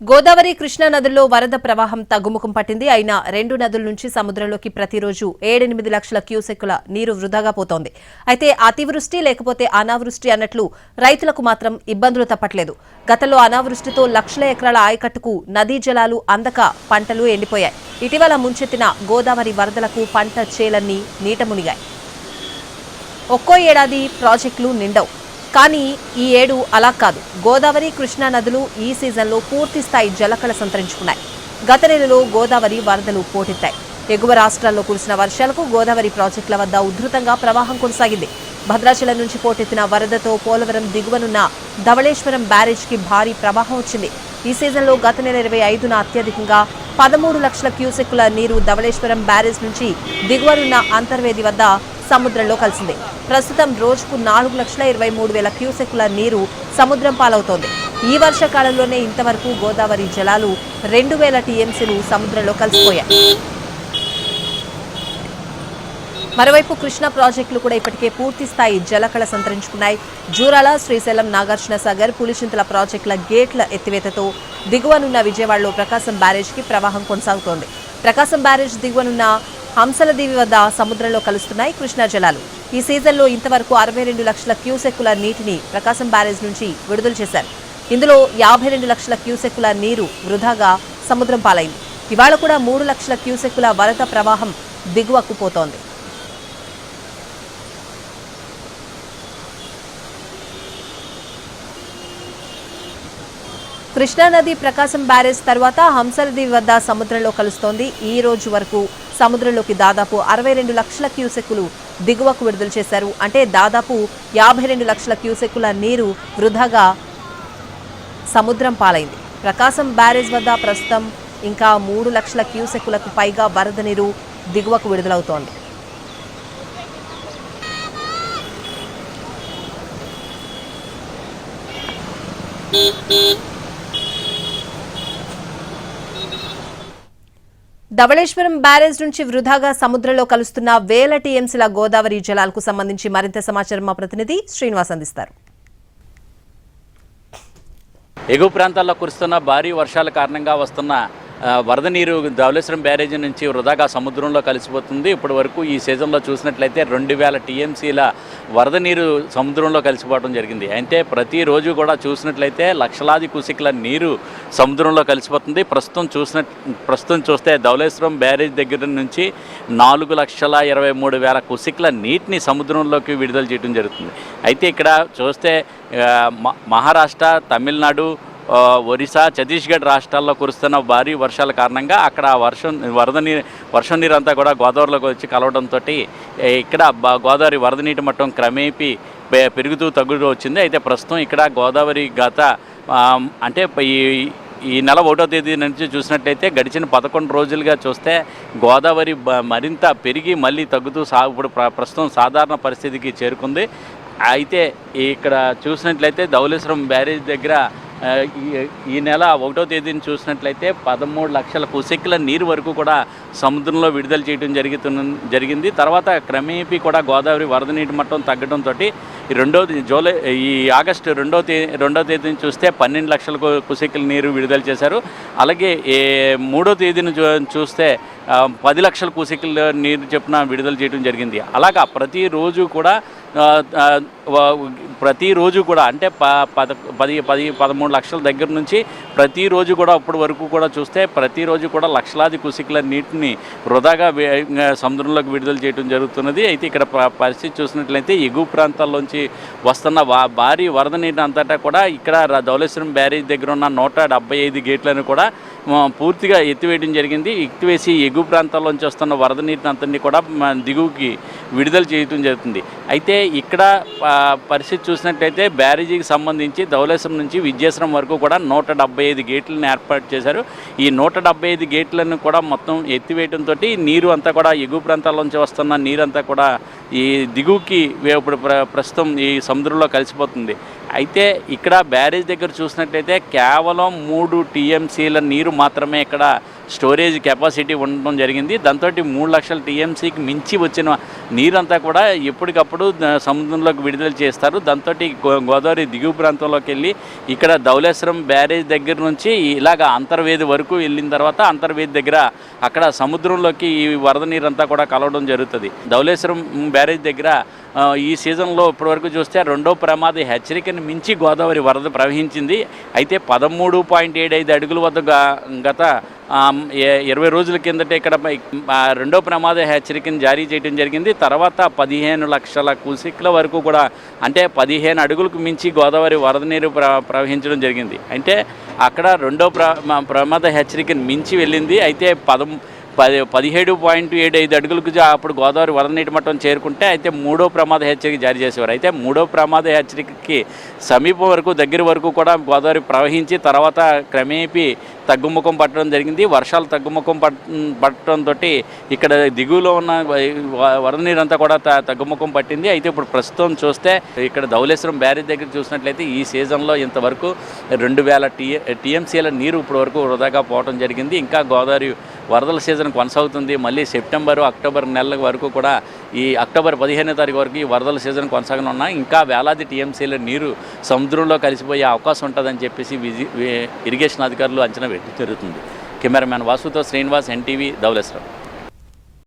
గోదావరి కృష్ణా నదుల్లో వరద ప్రవాహం తగ్గుముఖం పట్టింది. అయినా రెండు నదుల నుంచి సముద్రంలోకి ప్రతిరోజు ఏడెనిమిది లక్షల క్యూసెక్కుల నీరు వృధాగా పోతోంది. అయితే అతివృష్టి లేకపోతే అనావృష్టి అన్నట్లు రైతులకు మాత్రం ఇబ్బందులు తప్పట్లేదు. గతంలో అనావృష్టితో లక్షల ఎకరాల ఆయకట్టుకు నదీ జలాలు అందక పంటలు ఎండిపోయాయి. ఇటీవల ముంచెత్తిన గోదావరి వరదలకు పంట చేలన్నీ నీట మునిగాయి. ఒక్కో ఏడాది ప్రాజెక్టులు నిండవు. కానీ ఈ ఏడు అలా కాదు. గోదావరి కృష్ణా నదులు ఈ సీజన్లో పూర్తి స్థాయి జలకళ సంతరించుకున్నాయి. గత నెలలో గోదావరి వరదలు పోటెత్తాయి. ఎగువ రాష్ట్రాల్లో కురిసిన వర్షాలకు గోదావరి ప్రాజెక్టుల వద్ద ఉధృతంగా ప్రవాహం కొనసాగింది. భద్రాచలం నుంచి పోటెత్తిన వరదతో పోలవరం దిగువనున్న ధవళేశ్వరం బ్యారేజ్కి భారీ ప్రవాహం వచ్చింది. ఈ సీజన్లో గత నెల ఇరవై ఐదున అత్యధికంగా పదమూడు లక్షల క్యూసెక్కుల నీరు ధవళేశ్వరం బ్యారేజ్ నుంచి దిగువనున్న అంతర్వేది వద్ద సముద్రంలో కలిసింది. ప్రస్తుతం రోజుకు నాలుగు లక్షల ఇరవై మూడు వేల క్యూసెక్కుల నీరు సముద్రం పాలవుతోంది. ఈ వర్షకాలంలోనే ఇంతవరకు గోదావరి జలాలు రెండు వేల టీఎంసీలు సముద్రంలో కలిసిపోయాయి. మరోవైపు కృష్ణా ప్రాజెక్టులు కూడా ఇప్పటికే పూర్తి స్థాయి జలకళ సంతరించుకున్నాయి. జూరాల శ్రీశైలం నాగార్జున సాగర్ పులిచింతల ప్రాజెక్టుల గేట్ల ఎత్తివేతతో దిగువనున్న విజయవాడలో ప్రకాశం బ్యారేజ్కి ప్రవాహం కొనసాగుతోంది. ప్రకాశం బ్యారేజ్ దిగువనున్న హంసలదీవి వద్ద సముద్రంలో కలుస్తున్నాయి కృష్ణా జలాలు. ఈ సీజన్లో ఇంతవరకు అరవై రెండు లక్షల క్యూసెక్కుల నీటిని ప్రకాశం బ్యారేజ్ నుంచి విడుదల చేశారు. ఇందులో యాభై రెండు లక్షల క్యూసెక్కుల నీరు వృధాగా సముద్రం పాలైంది. ఇవాళ కూడా మూడు లక్షల క్యూసెక్కుల వరద ప్రవాహం దిగువకు పోతోంది. కృష్ణానది ప్రకాశం బ్యారేజ్ తర్వాత హంసలదీవి వద్ద సముద్రంలో కలుస్తోంది. ఈ రోజు వరకు సముద్రంలోకి దాదాపు అరవై రెండు లక్షల క్యూసెక్కులు దిగువకు విడుదల చేశారు. అంటే దాదాపు యాభై రెండు లక్షల క్యూసెక్కుల నీరు వృధాగా సముద్రం పాలైంది. ప్రకాశం బ్యారేజ్ వద్ద ప్రస్తుతం ఇంకా మూడు లక్షల క్యూసెక్కులకు పైగా వరద నీరు దిగువకు విడుదలవుతోంది. ధవళేశ్వరం బ్యారేజ్ నుంచి వృధాగా సముద్రంలో కలుస్తున్న వేల టీఎంసీల గోదావరి జలాలకు సంబంధించి మరింత సమాచారం మా ప్రతినిధి శ్రీనివాస్ అందిస్తారు. ఎగువ ప్రాంతాల్లో కురుస్తున్న భారీ వర్షాల కారణంగా వస్తున్న వరద నీరు ధవలేశ్వరం బ్యారేజీ నుంచి వృధాగా సముద్రంలో కలిసిపోతుంది. ఇప్పటి వరకు ఈ సీజన్లో చూసినట్లయితే రెండు వేల టీఎంసీల వరద నీరు సముద్రంలో కలిసిపోవడం జరిగింది. అయితే ప్రతిరోజు కూడా చూసినట్లయితే లక్షలాది కుసికల నీరు సముద్రంలో కలిసిపోతుంది. ప్రస్తుతం చూసిన ప్రస్తుతం చూస్తే ధవలేశ్వరం బ్యారేజ్ దగ్గర నుంచి నాలుగు లక్షల ఇరవై మూడు వేల కుసికల నీటిని సముద్రంలోకి విడుదల చేయడం జరుగుతుంది. అయితే ఇక్కడ చూస్తే మ- మహారాష్ట్ర తమిళనాడు ఒరిస్సా ఛత్తీస్గఢ్ రాష్ట్రాల్లో కురుస్తున్న భారీ వర్షాల కారణంగా అక్కడ వర్షం వరద నీరు వర్షం నీరు అంతా కూడా గోదావరిలోకి వచ్చి కలవడంతో ఇక్కడ బ- గోదావరి వరద నీటి మట్టం క్రమేపీ పె- పెరుగుతూ తగ్గుతూ వచ్చింది. అయితే ప్రస్తుతం ఇక్కడ గోదావరి గత అంటే ఈ ఈ నెల ఒకటో తేదీ నుంచి చూసినట్లయితే గడిచిన పదకొండు రోజులుగా చూస్తే గోదావరి మరింత పెరిగి మళ్ళీ తగ్గుతూ సా ఇప్పుడు ప్రస్తుతం సాధారణ పరిస్థితికి చేరుకుంది. అయితే ఇక్కడ చూసినట్లయితే ధవలేశ్వరం బ్యారేజ్ దగ్గర ఈ- ఈ నెల ఒకటో తేదీని చూసినట్లయితే పదమూడు లక్షల కుసెక్కుల నీరు వరకు కూడా సముద్రంలో విడుదల చేయడం జరుగుతున్న జరిగింది. తర్వాత క్రమేపీ కూడా గోదావరి వరద నీటి మట్టం తగ్గడంతో ఈ రెండో జూలై ఈ ఆగస్టు రెండో తేదీ రెండో తేదీని చూస్తే పన్నెండు లక్షల కు- కుసెక్కుల నీరు విడుదల చేశారు. అలాగే ఏ మూడో తేదీని చూ చూస్తే పది లక్షల కుసెక్కుల నీరు చెప్పున విడుదల చేయడం జరిగింది. అలాగా ప్రతిరోజు కూడా ప్రతిరోజు కూడా అంటే ప పద పది పది పదమూడు లక్షల దగ్గర నుంచి ప్రతిరోజు కూడా అప్పటి వరకు కూడా చూస్తే ప్రతిరోజు కూడా లక్షలాది కుసికల నీటిని వృధాగా సముద్రంలోకి విడుదల చేయడం జరుగుతున్నది. అయితే ఇక్కడ పరిస్థితి చూసినట్లయితే ఎగువ ప్రాంతాల్లోంచి వస్తున్న భారీ వరద నీటి అంతటా కూడా ఇక్కడ ర- బ్యారేజ్ దగ్గర ఉన్న నూట డెబ్బై ఐదు గేట్లను కూడా పూర్తిగా ఎత్తివేయడం జరిగింది. ఎత్తివేసి ఎగువ ప్రాంతాల్లోంచి వస్తున్న వరద నీటిని అంతటిని కూడా దిగువకి విడుదల చేయటం జరుగుతుంది. అయితే ఇక్కడ పరిస్థితి చూసినట్టయితే బ్యారేజీకి సంబంధించి ధవళేశ్వరం నుంచి విద్యాశ్రం వరకు కూడా నూట ఐదు గేట్లను ఏర్పాటు చేశారు. ఈ నూట ఐదు గేట్లను కూడా మొత్తం ఎత్తివేయడంతో నీరు అంతా కూడా ఎగువ ప్రాంతాల నుంచి వస్తున్న నీరంతా కూడా ఈ దిగువకి ఇప్పుడు ప్ర- ప్రస్తుతం ఈ సముద్రంలో కలిసిపోతుంది. అయితే ఇక్కడ బ్యారేజ్ దగ్గర చూసినట్లయితే కేవలం మూడు టీఎంసీల నీరు మాత్రమే ఇక్కడ స్టోరేజ్ కెపాసిటీ ఉండడం జరిగింది. దాంతో మూడు లక్షల టీఎంసీకి మించి వచ్చిన నీరంతా కూడా ఎప్పటికప్పుడు సముద్రంలోకి విడుదల చేస్తారు. దాంతో గోదావరి దిగువ ప్రాంతంలోకి వెళ్ళి ఇక్కడ ధౌలేశ్వరం బ్యారేజ్ దగ్గర నుంచి ఇలాగ అంతర్వేది వరకు వెళ్ళిన తర్వాత అంతర్వేది దగ్గర అక్కడ సముద్రంలోకి ఈ వరద నీరంతా కూడా కలవడం జరుగుతుంది. ధౌలేశ్వరం బ్యారేజ్ దగ్గర ఈ సీజన్లో ఇప్పటివరకు చూస్తే రెండో ప్రమాద హెచ్చరికను మించి గోదావరి వరద ప్రవహించింది. అయితే పదమూడు పాయింట్ ఏడు ఐదు అడుగుల వద్ద గత ఇరవై రోజుల కిందట ఇక్కడ రెండో ప్రమాద హెచ్చరికను జారీ చేయడం జరిగింది. తర్వాత పదిహేను లక్షల కుసిక్ల వరకు కూడా అంటే పదిహేను అడుగులకు మించి గోదావరి వరద నీరు ప్ర ప్రవహించడం జరిగింది. అంటే అక్కడ రెండో ప్ర ప్రమాద హెచ్చరికను మించి వెళ్ళింది. అయితే పదం పది పదిహేడు పాయింట్ ఏడు ఐదు అడుగులకు అప్పుడు గోదావరి వరద నీటి మట్టం చేరుకుంటే అయితే మూడో ప్రమాద హెచ్చరిక జారీ చేసేవారు. అయితే మూడో ప్రమాద హెచ్చరికకి సమీపం వరకు దగ్గర వరకు కూడా గోదావరి ప్రవహించి తర్వాత క్రమేపీ తగ్గుముఖం పట్టడం జరిగింది. వర్షాలు తగ్గుముఖం పట్ పట్టడంతో ఇక్కడ దిగువలో ఉన్న వరద నీరంతా కూడా త- తగ్గుముఖం పట్టింది. అయితే ఇప్పుడు ప్రస్తుతం చూస్తే ఇక్కడ ధౌలేశ్వరం బ్యారేజ్ దగ్గర చూసినట్లయితే ఈ సీజన్లో ఇంతవరకు రెండు వేల టీ టీఎంసీల నీరు ఇప్పటి వరకు వృధాగా పోవడం జరిగింది. ఇంకా గోదావరి వరదల సీజన్ కొనసాగుతుంది. మళ్ళీ సెప్టెంబరు అక్టోబర్ నెలల వరకు కూడా ఈ అక్టోబర్ పదిహేనో తారీఖు వరకు ఈ వరదల సీజన్ కొనసాగనున్నా ఇంకా వేలాది టీఎంసీల నీరు సముద్రంలో కలిసిపోయే అవకాశం ఉంటుందని చెప్పేసి విజి ఇరిగేషన్ అధికారులు అంచనా జరుగుతుంది కెమెరామ్యాన్ వాసుతో శ్రీనివాస్ ఎన్టీవీ ధవలేశ్వరం